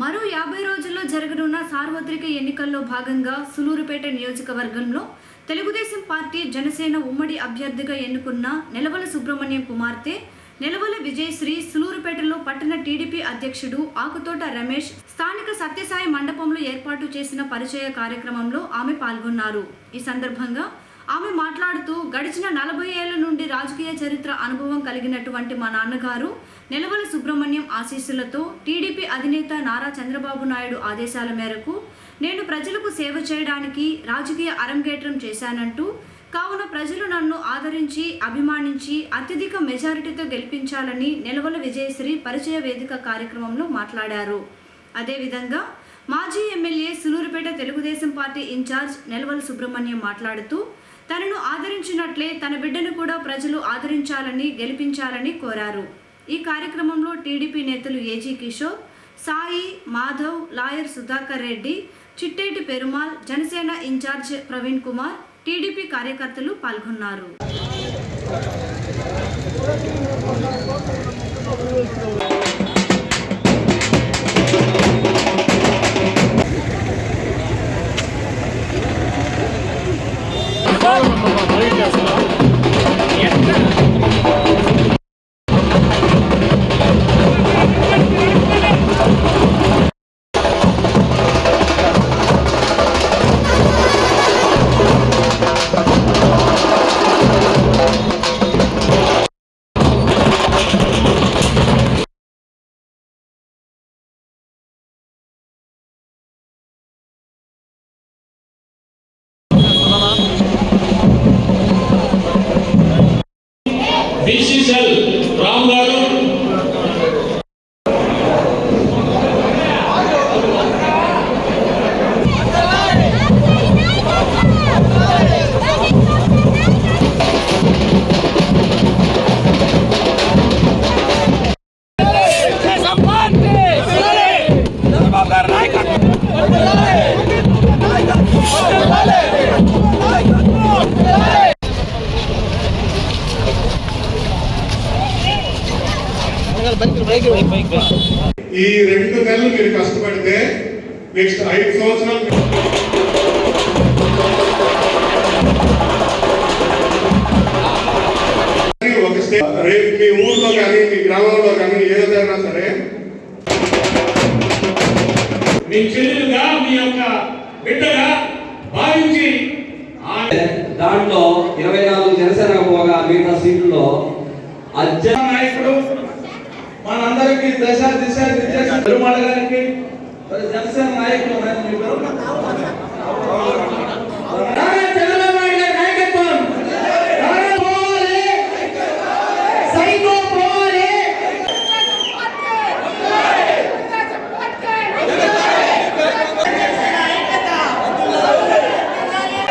మరో యాభై రోజుల్లో జరగనున్న సార్వత్రిక ఎన్నికల్లో భాగంగా సులూరుపేట నియోజకవర్గంలో తెలుగుదేశం పార్టీ జనసేన ఉమ్మడి అభ్యర్థిగా ఎన్నుకున్న నెలవల సుబ్రహ్మణ్యం కుమార్తె నెలవల విజయశ్రీ సులూరుపేటలో పట్టణ టీడీపీ అధ్యక్షుడు ఆకుతోట రమేష్ స్థానిక సత్యసాయి మండపంలో ఏర్పాటు చేసిన పరిచయ కార్యక్రమంలో ఆమె పాల్గొన్నారు. ఈ సందర్భంగా ఆమె మాట్లాడుతూ గడిచిన నలభై ఏళ్ళ నుండి రాజకీయ చరిత్ర అనుభవం కలిగినటువంటి మా నాన్నగారు నెలవల సుబ్రహ్మణ్యం ఆశీస్సులతో టీడీపీ అధినేత నారా చంద్రబాబు నాయుడు ఆదేశాల మేరకు నేను ప్రజలకు సేవ చేయడానికి రాజకీయ అరంగేట్రం చేశానంటూ కావున ప్రజలు నన్ను ఆదరించి అభిమానించి అత్యధిక మెజారిటీతో గెలిపించాలని నెలవల విజయశ్రీ పరిచయ వేదిక కార్యక్రమంలో మాట్లాడారు. అదేవిధంగా మాజీ MLA Sullurpeta Telugu Desam party incharge Nelavala Subrahmanyam మాట్లాడుతూ తనను ఆదరించినట్లే తన బిడ్డను కూడా ప్రజలు ఆదరించాలని గెలిపించాలని కోరారు. ఈ కార్యక్రమంలో టీడీపీ నేతలు AG Kishore Sai Madhav lawyer Sudhakar Reddy Chitteti Perumal Janasena incharge Praveen Kumar TDP కార్యకర్తలు పాల్గొన్నారు Yeah. shall ఈ రెండు నెలలు మీరు కష్టపడితే నెక్స్ట్ ఐదు సంవత్సరాలు రేపు మీ ఊర్లో కానీ మీ గ్రామంలో కానీ ఏదైనా సరే మీ చెల్లెలుగా మీ యొక్క బిడ్డగా భావించి దాంట్లో ఇరవై నాలుగు జనసేన పోగా మిగతా సీట్లలో అధ్య నాయకుడు మనందరికీ దశ దిశ నిర్దేశం పెరుమాళ గారికి జనసేన నాయకులు మీ పేరు? నారా చంద్రబాబు నాయుడు గారి నాయకత్వం. నారా పోవాలి. సైకో పోవాలి.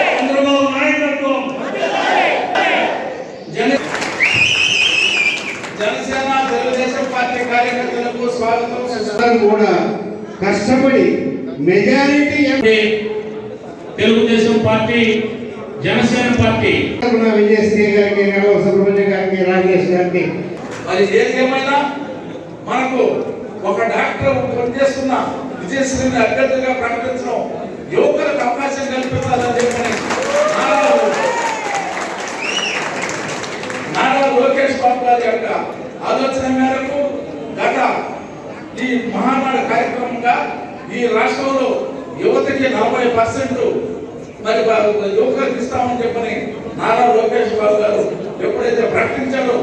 చంద్రబాబు నాయకత్వం జన జనసేన తెలుగుదేశం పార్టీ కార్యకర్తలకు స్వాగతం సుస్వాగతం. అందరం కూడా కష్టపడి majority Telugu Desam party Janasena party. Vijayasree గారికి నెలవ సుబ్రహ్మణ్యం గారికి రాజేష్ గారికి. మరి ఏది ఏమైనా మనకు ఒక డాక్టర్ పనిచేస్తున్న విజయశ్రీని అభ్యర్థిగా ప్రకటించడం యువకులకు అవకాశం కల్పించాలని చెప్పని నారా లోకేష్ బాబు గారి యొక్క ఆలోచన మేరకు గత ఈ మహానాడు కార్యక్రమంగా ఈ రాష్ట్రంలో యువతకి నలభై పర్సెంట్ మరి యువకులకు ఇస్తామని చెప్పని నారా లోకేష్ బాబు గారు ఎప్పుడైతే ప్రకటించారో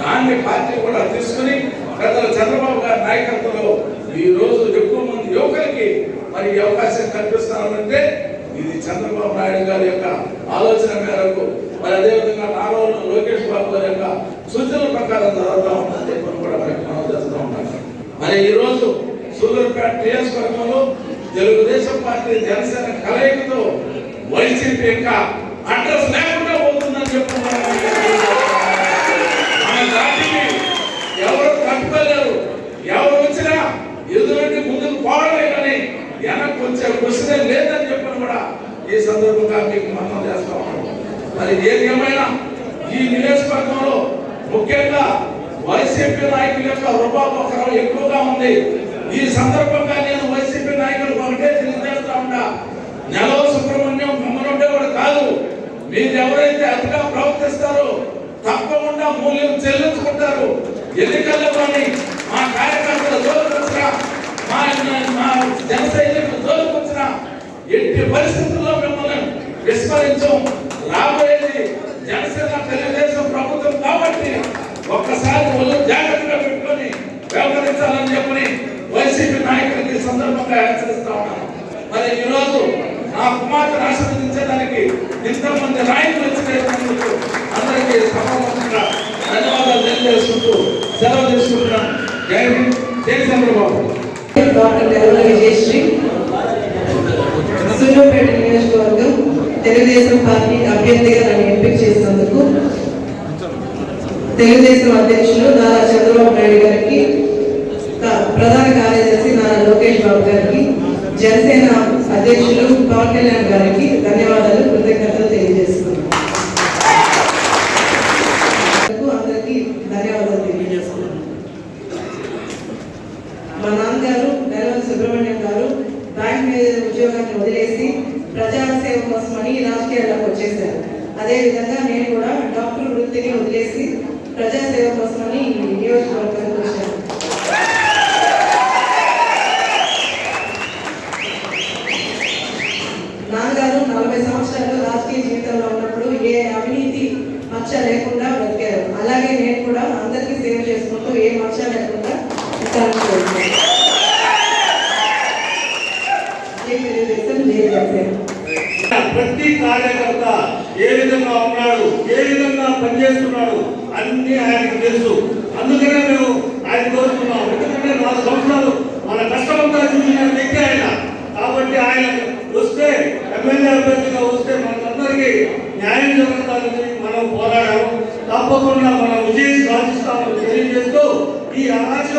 దాన్ని పార్టీ కూడా తీసుకుని పెద్దల చంద్రబాబు గారి నాయకత్వంలో ఈ రోజు ఎక్కువ మంది యువకులకి మరి అవకాశం కల్పిస్తామంటే ఇది చంద్రబాబు నాయుడు గారి యొక్క ఆలోచన మేరకు మరి అదేవిధంగా నారా లోకేష్ బాబు గారి యొక్క సూచనల ప్రకారం జరుగుతూ ఉందని చెప్పని కూడా మరి మనం చేస్తూ ఉన్నాం మరి ఈ రోజు సూలూరుపేట నియోజకవర్గంలో తెలుగుదేశం పార్టీ జనసేన కలయికతో వైసీపీ యొక్క అడ్రస్ లేకుండా పోతుందని చెప్పుకున్నారు. మన పార్టీని ఎవరు కట్టుకోలేరు ఎవరు వచ్చినా ఎదురంటే ముందుకు పోవడమే కానీ వెనక్కి వచ్చే క్వశ్చనే లేదని చెప్పని కూడా ఈ సందర్భంగా మీకు మనం చేస్తా మరి ఏది ఏమైనా ఈ నియోజకవర్గంలో ముఖ్యంగా వైసీపీ నాయకుల యొక్క రూపాపకరం ఎక్కువగా ఉంది. ఈ సందర్భంగా నేను నాయకులు ఒకటే తెలియజేస్తా ఉంటా నెలవ కూడా కాదు. మీరు ఎవరైతే అతిగా ప్రవర్తిస్తారో తప్పకుండా మూల్యం చెల్లించుకుంటారు. ఎన్నికల్లో కానీ మా కార్యకర్తల జోలికి వచ్చినా మా మా జన సైనికుల జోలికి ఎట్టి పరిస్థితుల్లో మిమ్మల్ని విస్మరించం. రాబోయేది జనసేన తెలుగుదేశం ప్రభుత్వం కాబట్టి ఒక్కసారి ఒళ్ళు జాగ్రత్తగా పెట్టుకొని వ్యవహరించాలని చెప్పని వైసీపీ నాయకులకి సందర్భంగా హెచ్చరిస్తా ఉన్నాను. మరి ఈరోజు నా కుమార్తెను ఆశీర్వదించడానికి ఇంతమంది నాయకులు వచ్చినందుకు అందరికీ సమానంగా ధన్యవాదాలు తెలియజేసుకుంటూ సెలవు తీసుకుంటున్నాను జై హింద్. జై చంద్రబాబు. డాక్టర్ నెలవల విజయశ్రీ సూర్యాపేట నియోజకవర్గం తెలుగుదేశం పార్టీ అభ్యర్థిగా నన్ను ఎంపిక చేసినందుకు తెలుగుదేశం అధ్యక్షులు నారా చంద్రబాబు నాయుడు గారికి కా- ప్రధాన కార్యదర్శి నారా లోకేష్ బాబు గారికి జనసేన అధ్యక్షులు పవన్ కళ్యాణ్ గారికి ధన్యవాదాలు కృతజ్ఞతలు తెలియజేస్తున్నాను అందరికీ ధన్యవాదాలు తెలియజేస్తున్నాను మా నాన్నగారు నెలవల సుబ్రహ్మణ్యం గారు బ్యాంక్ మేనేజర్ ఉద్యోగాన్ని వదిలేసి ప్రజాసేవ కోసమని రాజకీయాల్లోకి వచ్చేసారు అదేవిధంగా నేను కూడా డాక్టర్ వృత్తిని వదిలేసి ప్రజాసేవ కోసమని నియోజకవర్గానికి వచ్చాను నాన్నగారు నలభై సంవత్సరాలు రాజకీయ జీవితంలో ఉన్నప్పుడు ఏ అవినీతి మచ్చ లేకుండా బతికారు అలాగే నేను కూడా అందరికీ సేవ చేసుకుంటూ ఏ మచ్చ లేకుండా ఉంటానని కోరుకుంటున్నాను. జై తెలుగుదేశం జై జనసేన ప్రతి కార్యకర్త ఏ విధంగా ఉన్నాడు ఏ విధంగా పనిచేస్తున్నాడు అన్ని ఆయనకు తెలుసు. అందుకనే మేము ఆయన కోరుకున్నాం ఎందుకంటే నాలుగు సంవత్సరాలు మన కష్టమంతా చూసిన వ్యక్తి ఆయన. కాబట్టి ఆయన వస్తే ఎమ్మెల్యే అభ్యర్థిగా వస్తే మనందరికీ న్యాయం జరుగుతుందని మనం పోరాడాము. తప్పకుండా మనం విజయం సాధిస్తామని తెలియజేస్తూ ఈ అరాచక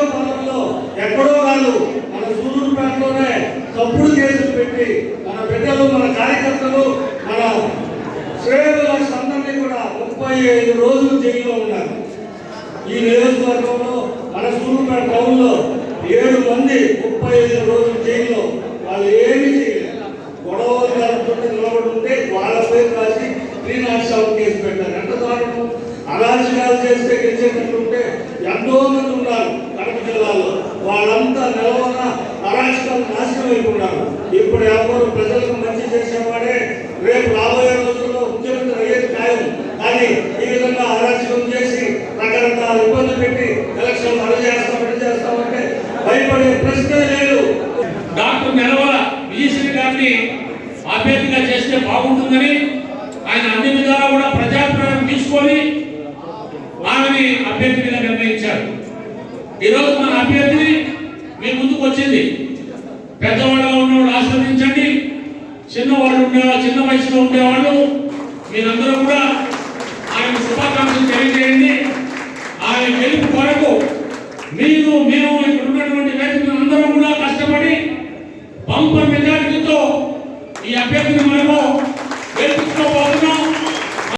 అరాచకాలు ఎంతో మంది ఉన్నారు కడప జిల్లాలో. వాళ్ళంతా నిలవన అరాచకాలు నాశనం అయిపోయినారు. ఇప్పుడు ఎవరు ప్రజలకు మంచి చేసేవాడే రేపు రాబోయే రోజుల్లో ముఖ్యమంత్రి అయ్యేది ఖాయం. కానీ ఈ విధంగా అరాచకం చేసి రకరకాల ఇబ్బందులు పెట్టి ఎలక్షన్ అడు చేస్తాం అడు చేస్తామంటే భయపడే ప్రశ్నే లేదు. డాక్టర్ నెలవల విజయశ్రీ గారిని అభ్యర్థిగా చేస్తే బాగుంటుందని ఆయన ఈరోజు మన అభ్యర్థి మీ ముందుకు వచ్చింది. పెద్దవాళ్ళ ఉన్నవాళ్ళు ఆస్వాదించండి చిన్నవాళ్ళు ఉండే చిన్న వయసులో ఉండేవాళ్ళు